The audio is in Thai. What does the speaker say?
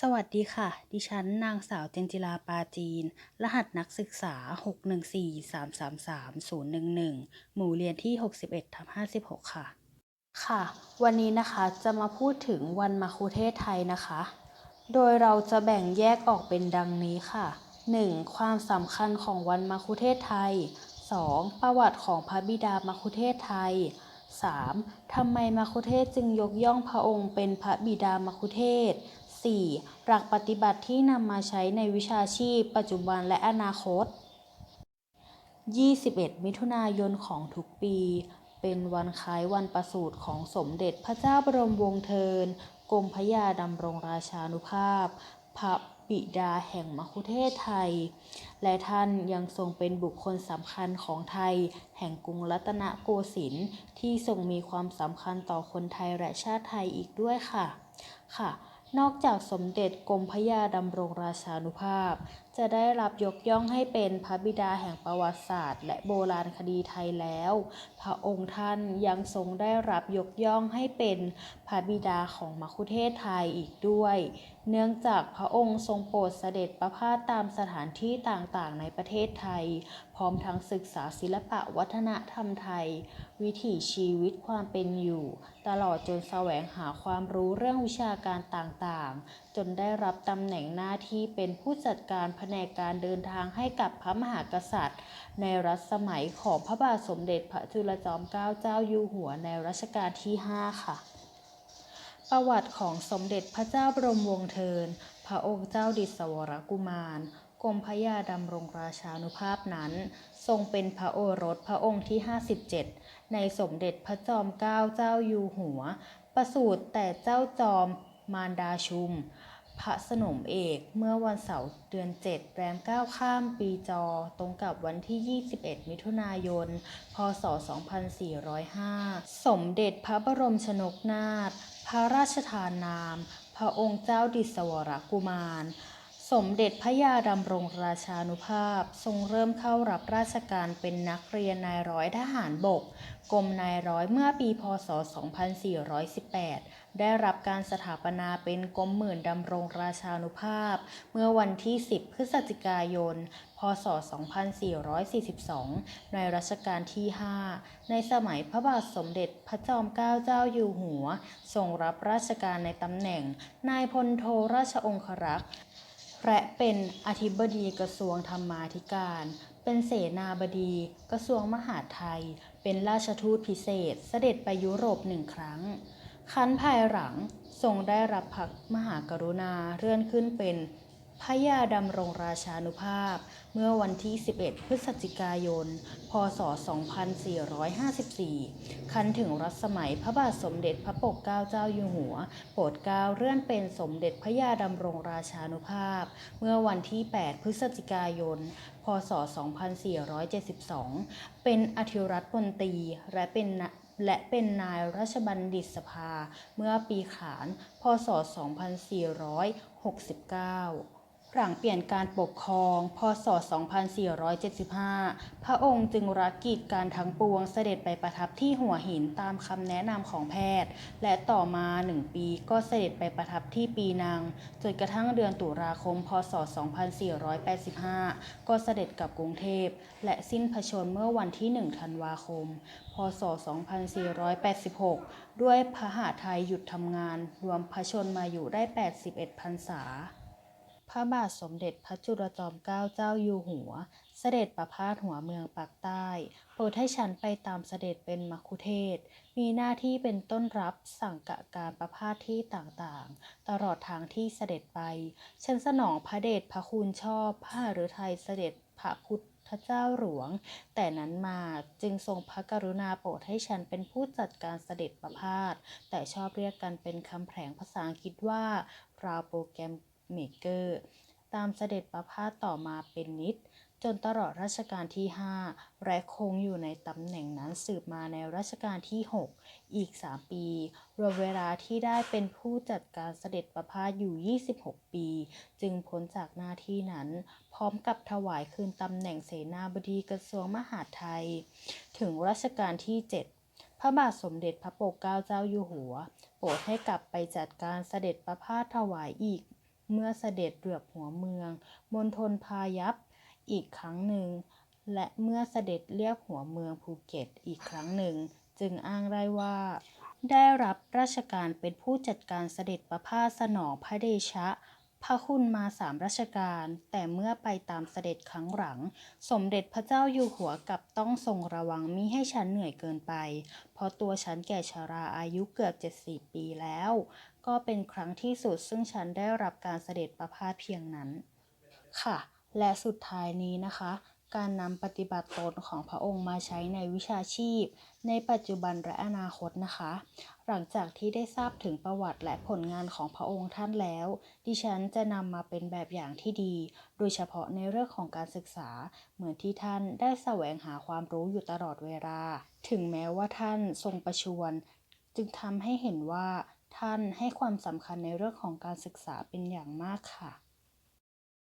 สวัสดีค่ะ ดิฉันนางสาวเจนจิลาปาจีน รหัสนักศึกษา 614333011 หมู่เรียนที่ 61ทับ56 ค่ะ ค่ะ วันนี้นะคะจะมาพูดถึงวันมะคุเทศไทยนะคะ โดยเราจะแบ่งแยกออกเป็นดังนี้ค่ะ 1. ความสำคัญของวันมะคุเทศไทย 2. ประวัติของพระบิดามะคุเทศไทย 3. ทำไมมะคุเทศจึงยกย่องพระองค์เป็นพระบิดามะคุเทศ 4. หลักปฏิบัติที่นำมาใช้ในวิชาชีพ ปัจจุบันและอนาคต 21 มิถุนายนของทุกปี เป็นวันคล้ายวันประสูติของสมเด็จพระเจ้าบรมวงศ์เธอกรมพระยาดำรงราชานุภาพ พระบิดาแห่งมคุเทศไทย และท่านยังทรงเป็นบุคคลสำคัญของไทย แห่งกรุงรัตนโกสินทร์ที่ทรงมีความสำคัญต่อคนไทยและชาติไทยอีกด้วยค่ะ ค่ะ นอกจากสมเด็จกรมพระยาดำรงราชานุภาพจะได้รับยกย่องให้เป็นพระบิดาแห่งประวัติศาสตร์ และโบราณคดีไทยแล้ว พระองค์ท่านยังทรงได้รับยกย่องให้เป็นพระบิดาของมคุเทศไทยอีกด้วย เนื่องจากพระองค์ทรงโปรดเสด็จประพาสตามสถานที่ต่างๆ ในประเทศไทย พร้อมทั้งศึกษาศิลปะวัฒนธรรมไทย วิถีชีวิตความเป็นอยู่ ตลอดจนแสวงหาความรู้เรื่องวิชาการต่างๆ จนได้รับตำแหน่งหน้าที่เป็นผู้จัดการผนกการเดินทางให้กับพระมหากษัตริย์ ในรัชสมัยของพระบาทสมเด็จพระจุลจอมเกล้าเจ้าอยู่หัวในรัชกาลที่ 5 ค่ะ ประวัติของสมเด็จพระเจ้าบรมวงศ์เธอพระองค์เจ้าดิศวรกุมารกรมพระยาดำรงราชานุภาพนั้น ทรงเป็นพระโอรสพระองค์ที่ 57 ในสมเด็จพระจอมเกล้าเจ้าอยู่หัว ประสูติแต่เจ้าจอมมารดาชุม พระสนมเอกเมื่อวันเสาร์เดือน 7 แรม 9 ข้ามปีจอ ตรงกับวันที่ 21 มิถุนายน พศ 2405 สมเด็จพระบรมชนกนาถพระราชทานนาม พระองค์เจ้าดิศวรกุมาร สมเด็จพระยาดำรงราชานุภาพ ทรงเริ่มเข้ารับราชการเป็นนักเรียนนายร้อยทหารบกกรมนายร้อยเมื่อปีพศ 2418 ได้รับการสถาปนาเป็นกรมหมื่นดำรงราชานุภาพ เมื่อวันที่ 10 พฤศจิกายน พศ 2442 ในรัชกาลที่ 5 ในสมัยพระบาทสมเด็จพระจอมเกล้าเจ้าอยู่หัวทรงรับราชการในตำแหน่ง นายพลโทราชองครักษ์ และเป็นอธิบดีกระทรวงธรรมาธิการ เป็นเสนาบดี กระทรวงมหาดไทย เป็นราชทูตพิเศษ เสด็จไปยุโรปหนึ่งครั้ง คันภายหลังทรงได้รับพระมหากรุณาเลื่อนขึ้นเป็น พระยาดำรงราชานุภาพ เมื่อวันที่ 11 พฤศจิกายน พศ 2454 คันถึงรัชสมัยพระบาทสมเด็จพระปกเกล้าเจ้าอยู่หัว โปรดเกล้าเลื่อนเป็นสมเด็จพระยาดำรงราชานุภาพ เมื่อวันที่ 8 พฤศจิกายน พศ 2472 เป็นอธิรัฐมนตรีและเป็นและเป็นนายราชบัณฑิตสภาเมื่อปีขาน พศ 2469 หลังเปลี่ยนการปกครอง พศ 2475 พระองค์จึงรักกิจการทั้งปวงเสด็จไปประทับที่หัวหินตามคำแนะนำของแพทย์ และต่อมาหนึ่งปีก็เสด็จไปประทับที่ปีนัง จนกระทั่งเดือนตุลาคม พศ 2485 ก็เสด็จกลับกรุงเทพ และสิ้นพระชนเมื่อวันที่ 1 ธันวาคม พศ 2486 ด้วยพระหฤทัยหยุดทำงาน รวมพระชนมาอยู่ได้ 81พรรษา พระบาทสมเด็จพระจุลจอมเกล้าเจ้าอยู่หัว เสด็จประพาสหัวเมืองปากใต้ โปรดให้ฉันไปตามเสด็จเป็นมัคคุเทศ มีหน้าที่เป็นต้นรับสั่งกะการประพาสที่ต่างๆ ตลอดทางที่เสด็จไป ฉันสนองพระเดชพระคุณชอบพระหฤทัยเสด็จพระพุทธเจ้าหลวง แต่นั้นมาจึงทรงพระกรุณาโปรดให้ฉันเป็นผู้จัดการเสด็จประพาสแต่ชอบเรียกกันเป็นคำแผลงภาษาอังกฤษว่า ราวโปรแกรม เมเกอร์ ตามเสด็จประพาสต่อมาเป็นนิด จนตลอดรัชกาลที่ 5 และคงอยู่ในตำแหน่งนั้นสืบมาในรัชกาลที่ 6 อีก 3 ปี รวมเวลาที่ได้เป็นผู้จัดการเสด็จประพาสอยู่ 26 ปี จึงพ้นจากหน้าที่นั้น พร้อมกับถวายคืนตำแหน่งเสนาบดีกระทรวงมหาดไทย ถึงรัชกาลที่ 7พระบาทสมเด็จพระปกเกล้าเจ้าอยู่หัว โปรดให้กลับไปจัดการเสด็จประพาสถวายอีก เมื่อเสด็จเหลือบหัวเมืองมณฑลพายัพอีกครั้งหนึ่ง และเมื่อเสด็จเลียบหัวเมืองภูเก็ตอีกครั้งหนึ่ง จึงอ้างได้ว่า ได้รับราชการเป็นผู้จัดการเสด็จประพาสสนองพระเดชะพระคุณมาสามราชการ แต่เมื่อไปตามเสด็จครั้งหลัง สมเด็จพระเจ้าอยู่หัวกับต้องทรงระวังมิให้ฉันเหนื่อยเกินไป เพราะตัวฉันแก่ชราอายุเกือบ 70 ปีแล้ว ก็เป็นครั้งที่สุดซึ่งฉันได้รับการเสด็จประพาสเพียงนั้น ค่ะ และสุดท้ายนี้นะคะ การนำปฏิบัติตนของพระองค์มาใช้ในวิชาชีพ ในปัจจุบันและอนาคตนะคะ หลังจากที่ได้ทราบถึงประวัติและผลงานของพระองค์ท่านแล้ว ดิฉันจะนำมาเป็นแบบอย่างที่ดี โดยเฉพาะในเรื่องของการศึกษา เหมือนที่ท่านได้แสวงหาความรู้อยู่ตลอดเวลา ถึงแม้ว่าท่านทรงประชวรจึงทำให้เห็นว่า ท่านให้ความสำคัญในเรื่องของการศึกษาเป็นอย่างมากค่ะ